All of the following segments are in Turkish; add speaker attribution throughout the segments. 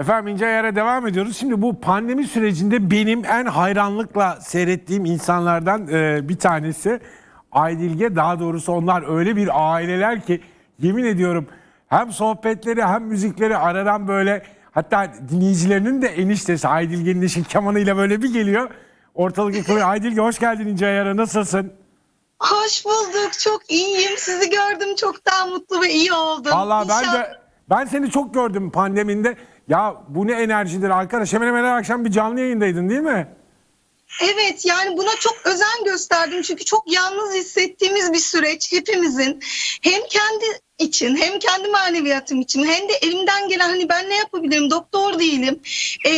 Speaker 1: Efendim İnce Ayar'a devam ediyoruz. Şimdi bu pandemi sürecinde benim en hayranlıkla seyrettiğim insanlardan e, bir tanesi Aydilge. Daha doğrusu onlar öyle bir aileler ki yemin ediyorum hem sohbetleri hem müzikleri aradan böyle hatta dinleyicilerinin de eniştesi Aydilge'nin eşi kemanıyla böyle bir geliyor. Ortalık yıkılıyor. Aydilge hoş geldin İnce Ayar'a nasılsın?
Speaker 2: Hoş bulduk. Çok iyiyim. Sizi gördüm. Çok daha mutlu ve iyi oldum.
Speaker 1: Vallahi ben
Speaker 2: İnşallah-
Speaker 1: de ben seni çok gördüm pandeminde. Ya bu ne enerjidir arkadaş. Hemen hemen her akşam bir canlı yayındaydın değil mi?
Speaker 2: Evet yani buna çok özen gösterdim. Çünkü çok yalnız hissettiğimiz bir süreç hepimizin. Hem kendi için hem kendi maneviyatım için hem de elimden gelen hani ben ne yapabilirim doktor değilim e,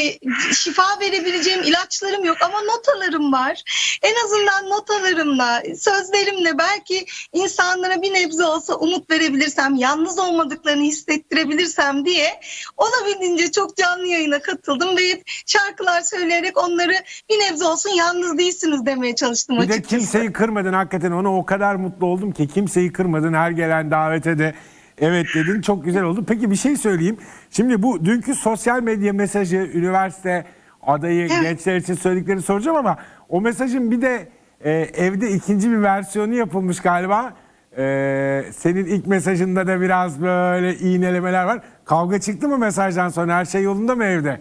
Speaker 2: şifa verebileceğim ilaçlarım yok ama notalarım var en azından notalarımla sözlerimle belki insanlara bir nebze olsa umut verebilirsem yalnız olmadıklarını hissettirebilirsem diye olabildiğince çok canlı yayına katıldım ve şarkılar söyleyerek onları bir nebze olsun yalnız değilsiniz demeye çalıştım
Speaker 1: Bir de
Speaker 2: açıkçası.
Speaker 1: kimseyi kırmadın hakikaten ona o kadar mutlu oldum ki kimseyi kırmadın her gelen davete de evet dedin çok güzel oldu. Peki bir şey söyleyeyim. Şimdi bu dünkü sosyal medya mesajı üniversite adayı
Speaker 2: Evet.
Speaker 1: gençler için söylediklerini soracağım ama o mesajın bir de e, evde ikinci bir versiyonu yapılmış galiba. E, senin ilk mesajında da biraz böyle iğnelemeler var. Kavga çıktı mı mesajdan sonra her şey yolunda mı evde?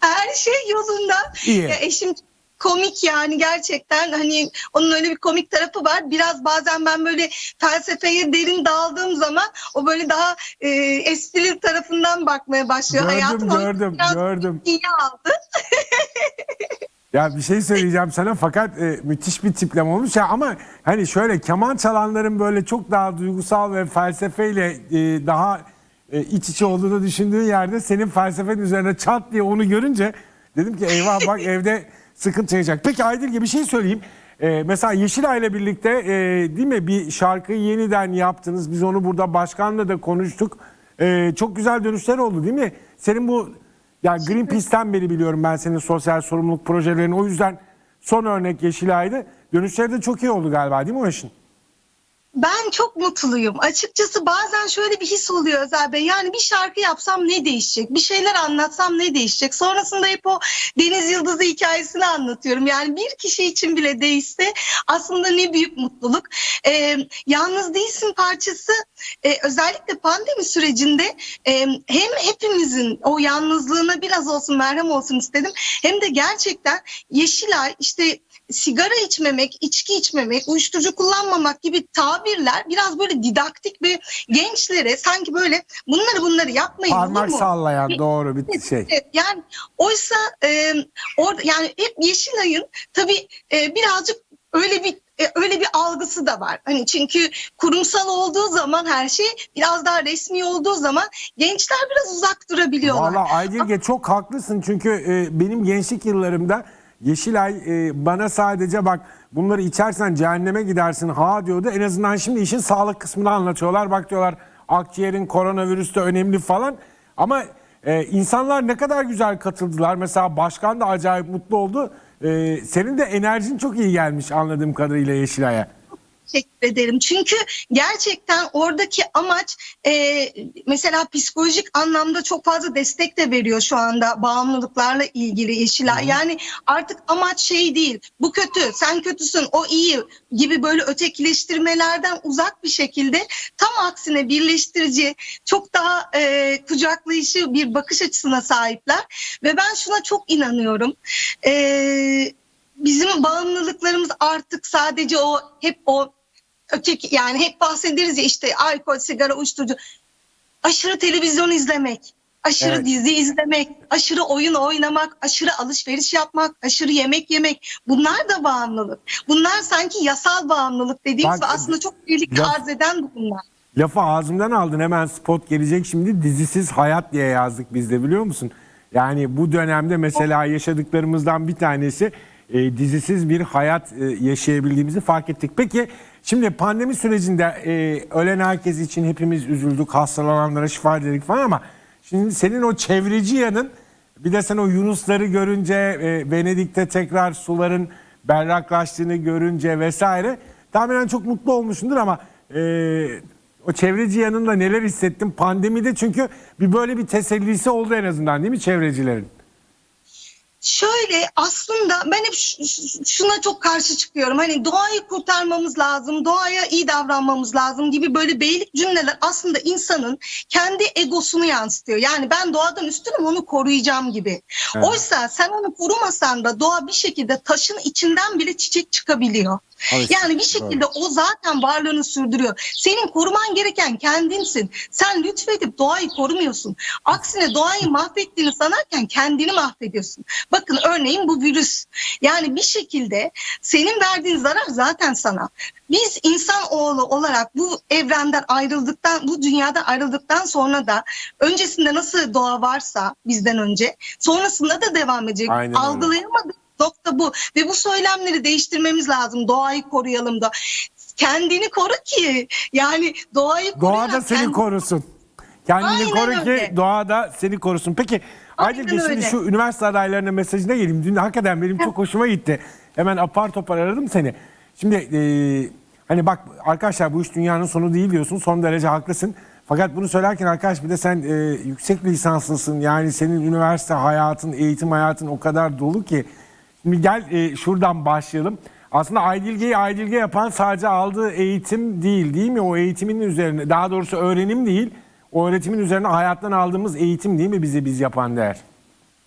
Speaker 2: Her şey yolunda.
Speaker 1: İyi.
Speaker 2: Ya eşim komik yani gerçekten hani onun öyle bir komik tarafı var. Biraz bazen ben böyle felsefeye derin daldığım zaman o böyle daha e, esprili tarafından bakmaya başlıyor.
Speaker 1: Gördüm,
Speaker 2: Hayatım
Speaker 1: gördüm,
Speaker 2: biraz
Speaker 1: gördüm.
Speaker 2: iyi aldı.
Speaker 1: Ya bir şey söyleyeceğim sana fakat e, müthiş bir tipleme olmuş ya ama hani şöyle keman çalanların böyle çok daha duygusal ve felsefeyle e, daha e, iç içe olduğunu düşündüğün yerde senin felsefenin üzerine çat diye onu görünce dedim ki eyvah bak evde sıkıntı çıkacak. Peki Aydilge bir şey söyleyeyim. E, mesela Yeşilay ile birlikte e, değil mi bir şarkıyı yeniden yaptınız. Biz onu burada başkanla da konuştuk. E, çok güzel dönüşler oldu değil mi? Senin bu ya Greenpeace'ten beri biliyorum ben senin sosyal sorumluluk projelerini. O yüzden son örnek Yeşilay'dı. Dönüşleri de çok iyi oldu galiba değil mi o işin?
Speaker 2: Ben çok mutluyum. Açıkçası bazen şöyle bir his oluyor Özel Bey. Yani bir şarkı yapsam ne değişecek? Bir şeyler anlatsam ne değişecek? Sonrasında hep o Deniz Yıldızı hikayesini anlatıyorum. Yani bir kişi için bile değişse aslında ne büyük mutluluk. Ee, Yalnız Değilsin parçası e, özellikle pandemi sürecinde e, hem hepimizin o yalnızlığına biraz olsun merhem olsun istedim. Hem de gerçekten Yeşilay işte sigara içmemek, içki içmemek, uyuşturucu kullanmamak gibi tabirler biraz böyle didaktik ve gençlere sanki böyle bunları bunları yapmayın
Speaker 1: Parmak sallayan
Speaker 2: Bir-
Speaker 1: doğru bir şey.
Speaker 2: Evet, yani oysa e, orada yani hep Yeşilay'ın tabii e, birazcık öyle bir e, öyle bir algısı da var. Hani çünkü kurumsal olduğu zaman her şey biraz daha resmi olduğu zaman gençler biraz uzak durabiliyorlar.
Speaker 1: Valla Aydilge çok haklısın çünkü e, benim gençlik yıllarımda Yeşilay e, bana sadece bak bunları içersen cehenneme gidersin ha diyordu. En azından şimdi işin sağlık kısmını anlatıyorlar. Bak diyorlar akciğerin koronavirüste önemli falan. Ama e, insanlar ne kadar güzel katıldılar. Mesela başkan da acayip mutlu oldu. E, senin de enerjin çok iyi gelmiş anladığım kadarıyla Yeşilay'a.
Speaker 2: Teşekkür ederim. Çünkü gerçekten oradaki amaç e, mesela psikolojik anlamda çok fazla destek de veriyor şu anda bağımlılıklarla ilgili Yeşilay. Yani artık amaç şey değil. Bu kötü, sen kötüsün, o iyi gibi böyle ötekileştirmelerden uzak bir şekilde tam aksine birleştirici, çok daha e, kucaklayıcı bir bakış açısına sahipler. Ve ben şuna çok inanıyorum. Eee bizim bağımlılıklarımız artık sadece o hep o öteki yani hep bahsederiz ya işte alkol, sigara, uyuşturucu. Aşırı televizyon izlemek, aşırı
Speaker 1: Evet.
Speaker 2: dizi izlemek, aşırı oyun oynamak, aşırı alışveriş yapmak, aşırı yemek yemek bunlar da bağımlılık. Bunlar sanki yasal bağımlılık dediğimiz
Speaker 1: Bak-
Speaker 2: ve aslında çok tehlike
Speaker 1: Laf-
Speaker 2: arz eden bunlar.
Speaker 1: Lafı ağzımdan aldın hemen spot gelecek şimdi dizisiz hayat diye yazdık biz de biliyor musun? Yani bu dönemde mesela yaşadıklarımızdan bir tanesi e, dizisiz bir hayat e, yaşayabildiğimizi fark ettik. Peki şimdi pandemi sürecinde e, ölen herkes için hepimiz üzüldük, hastalananlara şifa dedik falan ama şimdi senin o çevreci yanın bir de sen o Yunusları görünce e, Venedik'te tekrar suların berraklaştığını görünce vesaire tahminen çok mutlu olmuşsundur ama e, O çevreci yanında neler hissettin pandemide çünkü bir böyle bir tesellisi oldu en azından değil mi çevrecilerin?
Speaker 2: Şöyle aslında ben hep şuna çok karşı çıkıyorum. Hani doğayı kurtarmamız lazım, doğaya iyi davranmamız lazım gibi böyle beylik cümleler aslında insanın kendi egosunu yansıtıyor. Yani ben doğadan üstünüm onu koruyacağım gibi.
Speaker 1: Evet.
Speaker 2: Oysa sen onu korumasan da doğa bir şekilde taşın içinden bile çiçek çıkabiliyor.
Speaker 1: Evet,
Speaker 2: Yani bir şekilde o zaten varlığını sürdürüyor. Senin koruman gereken kendinsin. Sen lütfedip doğayı korumuyorsun. Aksine doğayı mahvettiğini sanarken kendini mahvediyorsun. Bakın örneğin bu virüs. Yani bir şekilde senin verdiğin zarar zaten sana. Biz insan oğlu olarak bu evrenden ayrıldıktan, bu dünyadan ayrıldıktan sonra da öncesinde nasıl doğa varsa bizden önce, sonrasında da devam edecek.
Speaker 1: Aynen öyle.
Speaker 2: Algılayamadık nokta bu. Ve bu söylemleri değiştirmemiz lazım. Doğayı koruyalım da. Kendini koru ki yani doğayı
Speaker 1: Doğa da seni
Speaker 2: kendi-
Speaker 1: korusun. Kendini
Speaker 2: Aynen
Speaker 1: koru ki
Speaker 2: öyle.
Speaker 1: doğa da seni korusun. Peki
Speaker 2: Aynen
Speaker 1: Aydilge şimdi
Speaker 2: öyle.
Speaker 1: şu üniversite adaylarına mesajına geleyim. Dün hakikaten benim çok hoşuma gitti. Hemen apar topar aradım seni. Şimdi e, hani bak arkadaşlar bu iş dünyanın sonu değil diyorsun. Son derece haklısın. Fakat bunu söylerken arkadaş bir de sen e, yüksek lisanslısın. Yani senin üniversite hayatın, eğitim hayatın o kadar dolu ki. Şimdi gel e, şuradan başlayalım. Aslında Aydilge'yi Aydilge yapan sadece aldığı eğitim değil değil mi? O eğitimin üzerine daha doğrusu öğrenim değil. O öğretimin üzerine hayattan aldığımız eğitim değil mi bizi biz yapan değer?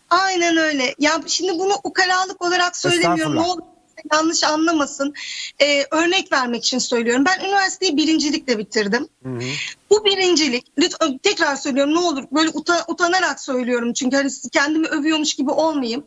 Speaker 2: Aynen öyle. Ya şimdi bunu ukalalık olarak söylemiyorum. Ne olur yanlış anlamasın. Ee, örnek vermek için söylüyorum. Ben üniversiteyi birincilikle bitirdim. Bu birincilik, lütfen tekrar söylüyorum ne olur böyle uta- utanarak söylüyorum çünkü hani kendimi övüyormuş gibi olmayayım.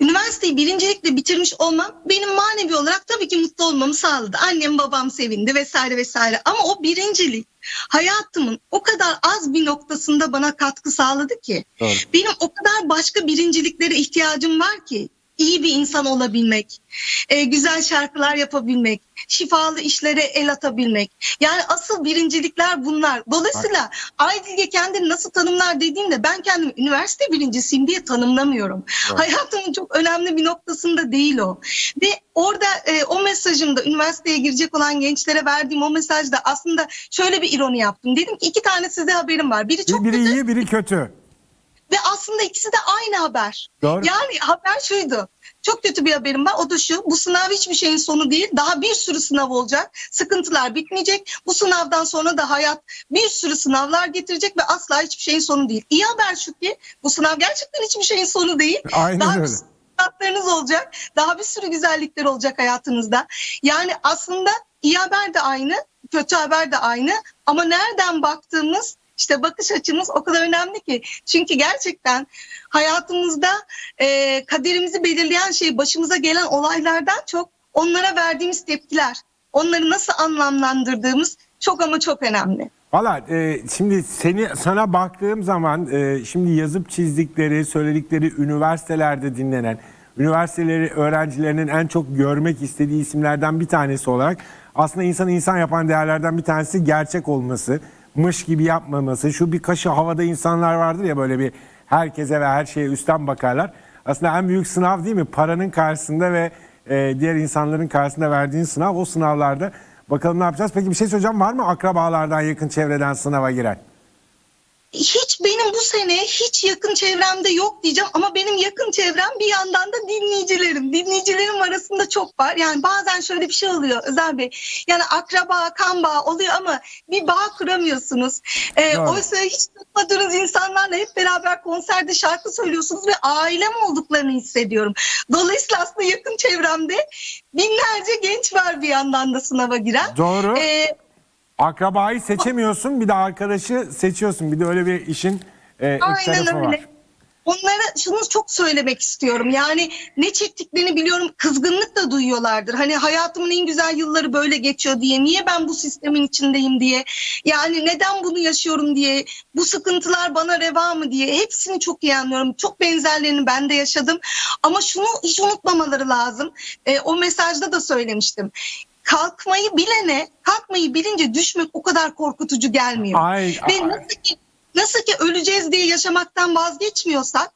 Speaker 2: Üniversiteyi birincilikle bitirmiş olmam benim manevi olarak tabii ki mutlu olmamı sağladı. Annem babam sevindi vesaire vesaire. Ama o birincilik hayatımın o kadar az bir noktasında bana katkı sağladı ki.
Speaker 1: Doğru.
Speaker 2: Benim o kadar başka birinciliklere ihtiyacım var ki iyi bir insan olabilmek, e, güzel şarkılar yapabilmek, şifalı işlere el atabilmek. Yani asıl birincilikler bunlar. Dolayısıyla Aydilge kendini nasıl tanımlar dediğimde ben kendimi üniversite birincisiyim diye tanımlamıyorum.
Speaker 1: Evet.
Speaker 2: Hayatımın çok önemli bir noktasında değil o. Ve orada e, o mesajımda üniversiteye girecek olan gençlere verdiğim o mesajda aslında şöyle bir ironi yaptım. Dedim ki iki tane size haberim var. Biri çok
Speaker 1: biri
Speaker 2: kötü
Speaker 1: iyi biri kötü.
Speaker 2: Ve aslında ikisi de aynı haber.
Speaker 1: Doğru.
Speaker 2: Yani haber şuydu. Çok kötü bir haberim var. O da şu. Bu sınav hiçbir şeyin sonu değil. Daha bir sürü sınav olacak. Sıkıntılar bitmeyecek. Bu sınavdan sonra da hayat bir sürü sınavlar getirecek ve asla hiçbir şeyin sonu değil. İyi haber şu ki bu sınav gerçekten hiçbir şeyin sonu değil.
Speaker 1: Aynen
Speaker 2: Daha
Speaker 1: öyle.
Speaker 2: fırsatlarınız olacak. Daha bir sürü güzellikler olacak hayatınızda. Yani aslında iyi haber de aynı, kötü haber de aynı. Ama nereden baktığımız işte bakış açımız o kadar önemli ki. Çünkü gerçekten hayatımızda e, kaderimizi belirleyen şey başımıza gelen olaylardan çok onlara verdiğimiz tepkiler. Onları nasıl anlamlandırdığımız çok ama çok önemli.
Speaker 1: Valla e, şimdi seni sana baktığım zaman e, şimdi yazıp çizdikleri, söyledikleri üniversitelerde dinlenen, üniversiteleri öğrencilerinin en çok görmek istediği isimlerden bir tanesi olarak aslında insanı insan yapan değerlerden bir tanesi gerçek olması, mış gibi yapmaması. Şu bir kaşı havada insanlar vardır ya böyle bir herkese ve her şeye üstten bakarlar. Aslında en büyük sınav değil mi? Paranın karşısında ve e, diğer insanların karşısında verdiğin sınav o sınavlarda Bakalım ne yapacağız? Peki bir şey söyleyeceğim. Var mı akrabalardan, yakın çevreden sınava giren?
Speaker 2: Hiç benim bu sene hiç yakın çevremde yok diyeceğim ama benim yakın çevrem bir yandan da dinleyicilerim. Dinleyicilerim arasında çok var. Yani bazen şöyle bir şey oluyor Özel Bey. Yani akraba, kan bağı oluyor ama bir bağ kuramıyorsunuz. Ee, oysa hiç tanımadığınız insanlarla hep beraber konserde şarkı söylüyorsunuz ve ailem olduklarını hissediyorum. Dolayısıyla aslında yakın çevremde binlerce genç var bir yandan da sınava giren.
Speaker 1: Doğru.
Speaker 2: Ee,
Speaker 1: Akrabayı seçemiyorsun, bir de arkadaşı seçiyorsun. Bir de öyle bir işin e,
Speaker 2: Aynen
Speaker 1: tarafı var.
Speaker 2: Onlara şunu çok söylemek istiyorum. Yani ne çektiklerini biliyorum. Kızgınlık da duyuyorlardır. Hani hayatımın en güzel yılları böyle geçiyor diye. Niye ben bu sistemin içindeyim diye. Yani neden bunu yaşıyorum diye. Bu sıkıntılar bana reva mı diye. Hepsini çok iyi anlıyorum. Çok benzerlerini ben de yaşadım. Ama şunu hiç unutmamaları lazım. E, o mesajda da söylemiştim. Kalkmayı bilene, kalkmayı bilince düşmek o kadar korkutucu gelmiyor.
Speaker 1: Ay,
Speaker 2: Ve
Speaker 1: ay.
Speaker 2: nasıl ki, nasıl ki öleceğiz diye yaşamaktan vazgeçmiyorsak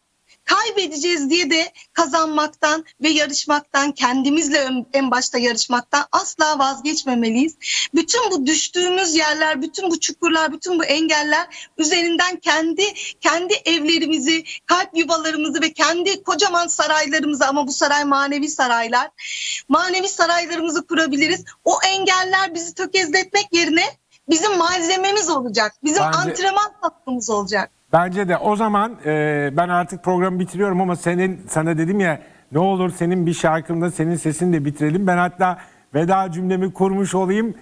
Speaker 2: kaybedeceğiz diye de kazanmaktan ve yarışmaktan kendimizle en başta yarışmaktan asla vazgeçmemeliyiz. Bütün bu düştüğümüz yerler, bütün bu çukurlar, bütün bu engeller üzerinden kendi kendi evlerimizi, kalp yuvalarımızı ve kendi kocaman saraylarımızı ama bu saray manevi saraylar. Manevi saraylarımızı kurabiliriz. O engeller bizi tökezletmek yerine bizim malzememiz olacak. Bizim
Speaker 1: Bence-
Speaker 2: antrenman tatlımız olacak.
Speaker 1: Bence de o zaman e, ben artık programı bitiriyorum ama senin sana dedim ya ne olur senin bir şarkında senin sesini de bitirelim. Ben hatta veda cümlemi kurmuş olayım.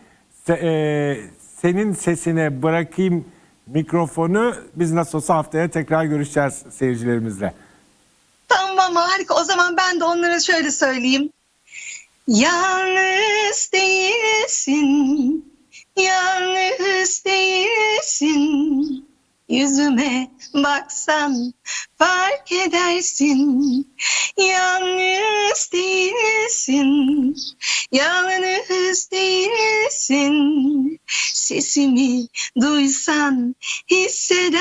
Speaker 1: Se- e, senin sesine bırakayım mikrofonu. Biz nasıl olsa haftaya tekrar görüşeceğiz seyircilerimizle.
Speaker 2: Tamam harika. O zaman ben de onlara şöyle söyleyeyim. Yalnız değilsin, yalnız değilsin. Yüzüme baksan fark edersin. Yalnız değilsin, yalnız değilsin. Sesimi duysan hissedersin.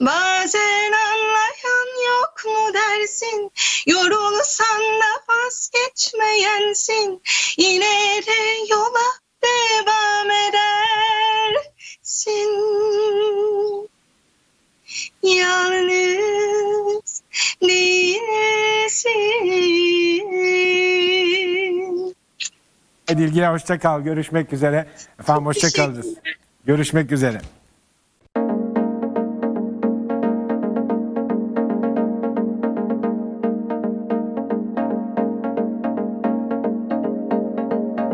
Speaker 2: Bazen anlayan yok mu dersin Yorulsan da vazgeçmeyensin Yine de yola devam edersin Yalnız değilsin
Speaker 1: Hadi İlgiye hoşça kal. Görüşmek üzere. Efendim hoşça kalınız. Görüşmek üzere.